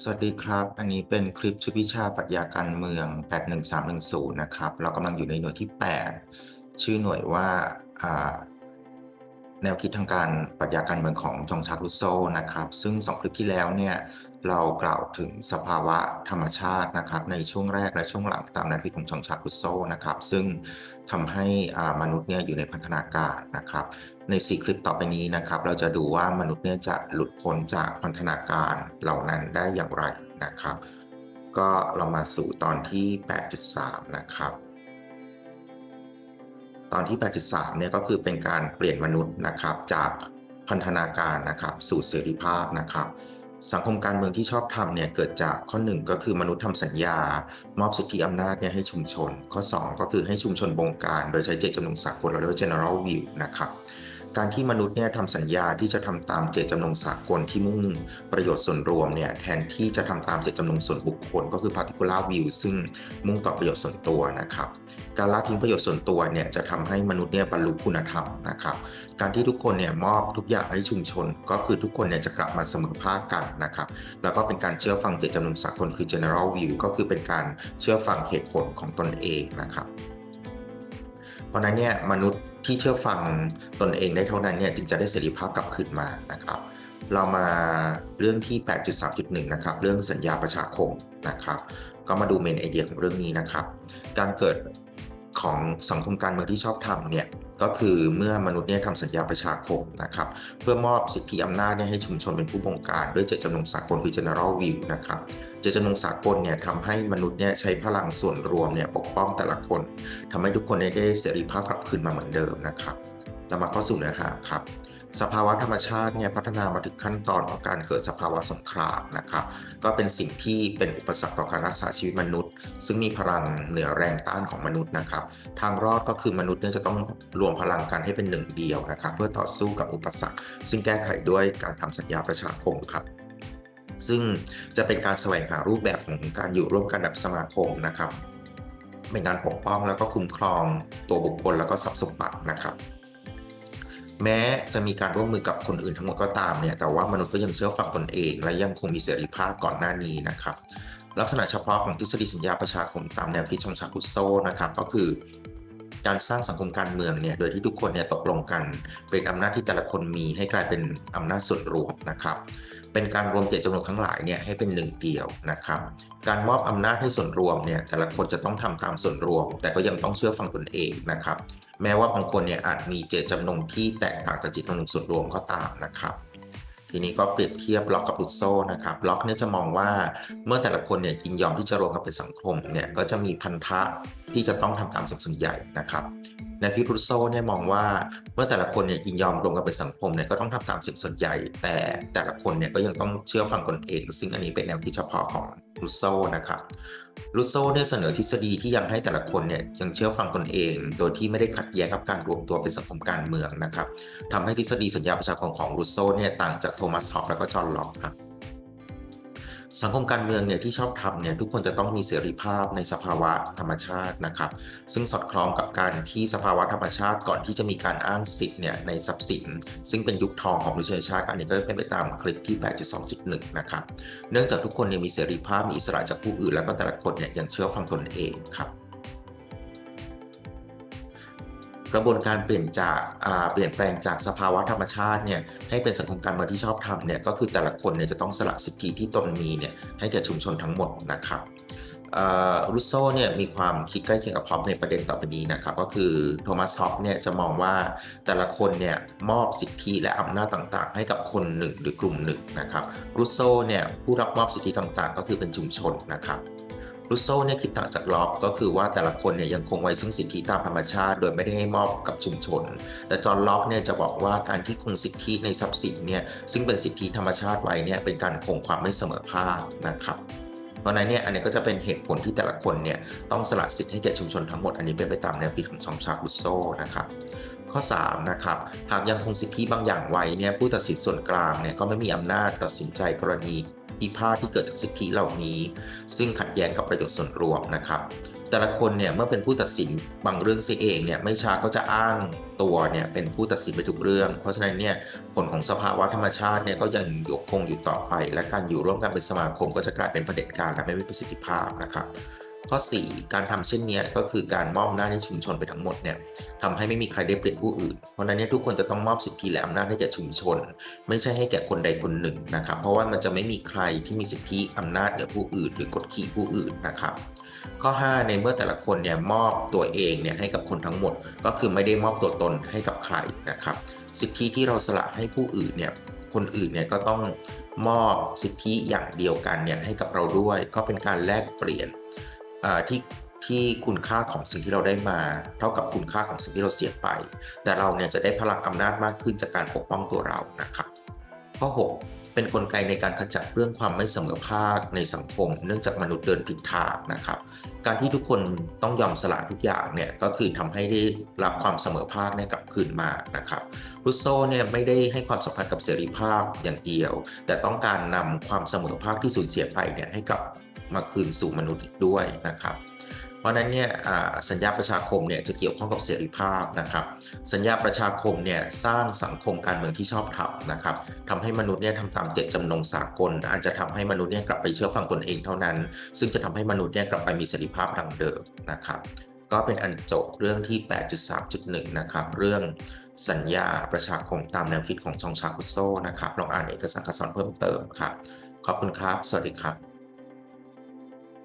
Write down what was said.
สวัสดีครับ อันนี้เป็นคลิปชุดวิชาปรัชญาการเมือง 81310 นะครับ เรากำลังอยู่ในหน่วยที่ 8 ชื่อหน่วยว่าอ่า แนวคิดทางการปรัชญาการเมืองของจองชาร์ลุโซนะครับ ซึ่งสองคลิปที่แล้วเนี่ยเรากล่าวถึงสภาวะธรรมชาตินะครับ ในช่วงแรกและช่วงหลังตามแนวคิดของจองชาร์ลุโซนะครับ ซึ่งทำให้มนุษย์เนี่ยอยู่ในพัฒนาการนะครับ ใน 4 คลิปต่อไปนี้นะครับ เราจะดูว่ามนุษย์เนี่ยจะหลุดพ้นจากพันธนาการเหล่านั้นได้อย่างไรนะครับ ก็เรามาสู่ตอนที่ 8.3 นะครับ ตอนที่ 8.3 เนี่ยก็คือเป็นการเปลี่ยนมนุษย์นะครับจากพันธนาการนะครับสู่เสรีภาพนะครับ สังคมการเมืองที่ชอบทำเนี่ยเกิดจากข้อ1ก็คือมนุษย์ทำสัญญา มอบสิทธิอำนาจเนี่ยให้ชุมชน ข้อ 2 ก็คือให้ชุมชนบงการ โดยใช้เจตจำนงสากลหรือ general view นะครับ การที่มนุษย์เนี่ยทำสัญญาที่จะทำตามเจตจำนงสากลที่มุ่งประโยชน์ส่วนรวมเนี่ยแทนที่จะทำตามเจตจำนงส่วนบุคคล ก็คือ particular view ซึ่งมุ่งต่อประโยชน์ส่วนตัวนะครับ การละทิ้งประโยชน์ส่วนตัวเนี่ยจะทำให้มนุษย์เนี่ยบรรลุคุณธรรมนะครับ การที่ทุกคนเนี่ยมอบทุกอย่างให้ชุมชน ก็คือทุกคนเนี่ยจะกลับมาเสมอภาคกันนะครับ แล้วก็เป็นการเชื่อฟังเจตจำนงสากลคือ general view ก็คือเป็นการเชื่อฟังเหตุผลของตนเองนะครับ เพราะนั้นเนี่ยมนุษย์ ที่เชื่อฟังตนเองได้เท่านั้นเนี่ยจึงจะได้เสรีภาพกลับคืนมานะครับ เรามาเรื่องที่ 8.3.1 นะครับ เรื่องสัญญาประชาคมนะครับ ก็มาดูเมนไอเดียของเรื่องนี้นะครับ การเกิดของสังคมการเมืองที่ชอบทำเนี่ย ก็คือเมื่อมนุษย์เนี่ยทำสัญญาประชาคมนะครับเพื่อมอบสิทธิอำนาจเนี่ยให้ชุมชนเป็นผู้บงการ ด้วยเจตจำนงสากลคือ general view นะครับเจตจำนงสากลเนี่ยทำให้มนุษย์เนี่ยใช้พลังส่วนรวมเนี่ยปกป้องแต่ละคนทำให้ทุกคนได้เสรีภาพกลับคืนมาเหมือนเดิมนะครับแล้วมาเข้าสู่เนื้อหาครับ สภาวะธรรมชาติเนี่ยพัฒนามาถึงขั้นตอนของการเกิดสภาวะสงครามนะครับก็เป็นสิ่งที่เป็นอุปสรรคต่อการรักษาชีวิตมนุษย์ ซึ่งมีพลังเหนือแรงต้านของมนุษย์นะครับทางรอดก็คือมนุษย์เนี่ยจะต้องรวมพลังกันให้เป็นหนึ่งเดียวนะครับเพื่อต่อสู้กับอุปสรรค ซึ่งแก้ไขด้วยการทำสัญญาประชาคมครับซึ่งจะเป็นการแสวงหารูปแบบของการอยู่ร่วมกันแบบสมาคมนะครับเป็นการปกป้องแล้วก็คุ้มครองตัวบุคคลแล้วก็ทรัพย์สมบัตินะครับ แม้จะมีการร่วมมือกับคนอื่นทั้งหมดก็ตามเนี่ยแต่ว่ามนุษย์ก็ยังเชื่อฟังตนเอง และยังคงมีเสรีภาพก่อนหน้านี้นะครับลักษณะเฉพาะของทฤษฎีสัญญาประชาคมตามแนวคิดชองชาคุโซนะครับก็คือ การสร้างสังคมการเมืองเนี่ยโดยที่ทุกคนเนี่ยตกลงกันเป็นอำนาจที่แต่ละคนมีให้กลายเป็นอำนาจส่วนรวมนะครับ เป็นการรวมเจตจำนงทั้งหลายเนี่ยให้เป็นหนึ่งเดียวนะครับ การมอบอำนาจให้ส่วนรวมเนี่ยแต่ละคนจะต้องทำตามส่วนรวม แต่ก็ยังต้องเชื่อฟังตนเองนะครับ แม้ว่าบางคนเนี่ยอาจมีเจตจำนงที่แตกต่างจากเจตจำนงส่วนรวมก็ตามนะครับ ทีนี้ก็เปรียบเทียบล็อกกับลุดโซ่นะครับล็อกเนี่ยจะมองว่าเมื่อแต่ละคนเนี่ยยินยอมที่จะรวมกันเป็นสังคมเนี่ยก็จะมีพันธะที่จะต้องทำตามสังส่วนใหญ่นะครับ ในฟิลุดโซ่เนี่ยมองว่าเมื่อแต่ละคนเนี่ยยินยอมรวมกันเป็นสังคมเนี่ยก็ต้องทำตามสิ่งส่วนใหญ่ แต่แต่ละคนเนี่ยก็ยังต้องเชื่อฟังตนเอง ซึ่งอันนี้เป็นแนวคิดเฉพาะของลุดโซ่นะครับลุโซเนี่ยเสนอทฤษฎีที่ยังให้แต่ละคนเนี่ยยังเชื่อฟังตนเอง โดยที่ไม่ได้ขัดแย้งกับการรวมตัวเป็นสังคมการเมืองนะครับทำให้ทฤษฎีสัญญาประชาคมของลุโซเนี่ยต่างจากโทมัสฮอปและก็จอห์นล็อกครับ สังคมการเมืองเนี่ยที่ชอบทำเนี่ยทุกคนจะต้องมีเสรีภาพในสภาวะธรรมชาตินะครับ ซึ่งสอดคล้องกับการที่สภาวะธรรมชาติก่อนที่จะมีการอ้างสิทธิ์เนี่ยในทรัพย์สิน ซึ่งเป็นยุคทองของมนุษยชาติ อันนี้ก็เป็นไปตามคลิปที่ 8.2.1 นะครับ เนื่องจากทุกคนเนี่ยมีเสรีภาพมีอิสระจากผู้อื่น แล้วก็แต่ละคนเนี่ยยังเชื่อฟังตนเองครับ กระบวนการเปลี่ยนจากเปลี่ยนแปลงจากสภาวะธรรมชาติเนี่ยให้เป็นสังคมการเมืองที่ชอบทำเนี่ยก็คือแต่ละคนเนี่ยจะต้องสละสิทธิที่ตนมีเนี่ยให้แก่ชุมชนทั้งหมดนะครับรุสโซเนี่ยมีความคิดใกล้เคียงกับพอปในประเด็นต่อไปนี้นะครับก็คือโทมัสฮอปเนี่ยจะมองว่าแต่ละคนเนี่ยมอบสิทธิและอำนาจต่างๆ ให้กับคนหนึ่งหรือกลุ่มหนึ่งนะครับรุสโซเนี่ยผู้รับมอบสิทธิต่างๆ ก็คือเป็นชุมชนนะครับ รุสโซเนี่ยคิดต่างจากล็อกก็คือว่าแต่ละคนเนี่ยยังคงไว้ซึ่งสิทธิตามธรรมชาติ โดยไม่ได้ให้มอบกับชุมชน แต่จอห์นล็อกเนี่ยจะบอกว่าการที่คงสิทธิในทรัพย์สินเนี่ยซึ่งเป็นสิทธิธรรมชาติไว้เนี่ยเป็นการคงความไม่เสมอภาคนะครับเพราะนั้นเนี่ยอันนี้ก็จะเป็นเหตุผลที่แต่ละคนเนี่ยต้องสละสิทธิ์ให้แก่ชุมชนทั้งหมดอันนี้เป็นไปตามแนวคิดของชองชาร์ลุโซนะครับข้อ3นะครับหากยังคงสิทธิบางอย่างไว้เนี่ยผู้ตัดสินส่วนกลางเนี่ยก็ไม่มีอำนาจตัดสินใจกรณี พิพาทที่เกิดจากสิทธิเหล่านี้ ซึ่งขัดแย้งกับประโยชน์ส่วนรวมนะครับ แต่ละคนเนี่ยเมื่อเป็นผู้ตัดสินบางเรื่องเสียเองเนี่ยไม่ช้าก็จะอ้างตัวเนี่ยเป็นผู้ตัดสินไปทุกเรื่อง เพราะฉะนั้นเนี่ยผลของสภาวะธรรมชาติเนี่ยก็ยังยกคงอยู่ต่อไป และการอยู่ร่วมกันเป็นสมาคมก็จะกลายเป็นเผด็จการและไม่มีประสิทธิภาพนะครับ ข้อ 4 การทำเช่นนี้ก็คือการมอบอำนาจให้ชุมชนไปทั้งหมดเนี่ยทำให้ไม่มีใครได้เปรียบผู้อื่น เพราะฉะนั้นเนี่ยทุกคนจะต้องมอบสิทธิและอำนาจให้แก่ชุมชน ไม่ใช่ให้แก่คนใดคนหนึ่งนะครับ เพราะว่ามันจะไม่มีใครที่มีสิทธิอำนาจเหนือผู้อื่น หรือกดขี่ผู้อื่นนะครับข้อ 5 ในเมื่อแต่ละคนเนี่ยมอบตัวเองเนี่ยให้กับคนทั้งหมด ก็คือไม่ได้มอบตัวตนให้กับใครนะครับ สิทธิที่เราสละให้ผู้อื่นเนี่ยคนอื่นเนี่ยก็ต้องมอบสิทธิอย่างเดียวกันเนี่ยให้กับเราด้วย ก็เป็นการแลกเปลี่ยน ที่ที่คุณค่าของสิ่งที่เราได้มา เท่ากับคุณค่าของสิ่งที่เราเสียไป แต่เราเนี่ยจะได้พลังอำนาจมากขึ้นจากการปกป้องตัวเรานะครับ ข้อ 6 เป็นนกลไกในการขจัดเรื่องความไม่เสมอภาคในสังคม เนื่องจากมนุษย์เดินผิดทางนะครับ การที่ทุกคนต้องยอมสละทุกอย่างเนี่ยก็คือทำให้ได้รับความเสมอภาคเนี่ยกลับคืนมานะครับรุสโซเนี่ยไม่ได้ให้ความสำคัญกับเสรีภาพอย่างเดียว แต่ต้องการนำความเสมอภาคที่สูญเสียไปเนี่ยให้กลับ มาคืนสู่มนุษย์อีกด้วยนะครับ เพราะฉะนั้นเนี่ยสัญญาประชาคมเนี่ยจะเกี่ยวข้องกับเสรีภาพนะครับ สัญญาประชาคมเนี่ยสร้างสังคมการเมืองที่ชอบธรรมนะครับทำให้มนุษย์เนี่ยทำตามเจตจำนงสากลอาจจะทำให้มนุษย์เนี่ยกลับไปเชื่อฟังตนเองเท่านั้น ซึ่งจะทำให้มนุษย์เนี่ยกลับไปมีเสรีภาพดังเดิมนะครับก็เป็นอันจบเรื่องที่ 8.3.1 นะครับ เรื่องสัญญาประชาคมตามแนวคิดของจองชาคุโซนะครับ ลองอ่านเอกสารคัดสอนเพิ่มเติมครับ ขอบคุณครับ สวัสดีครับ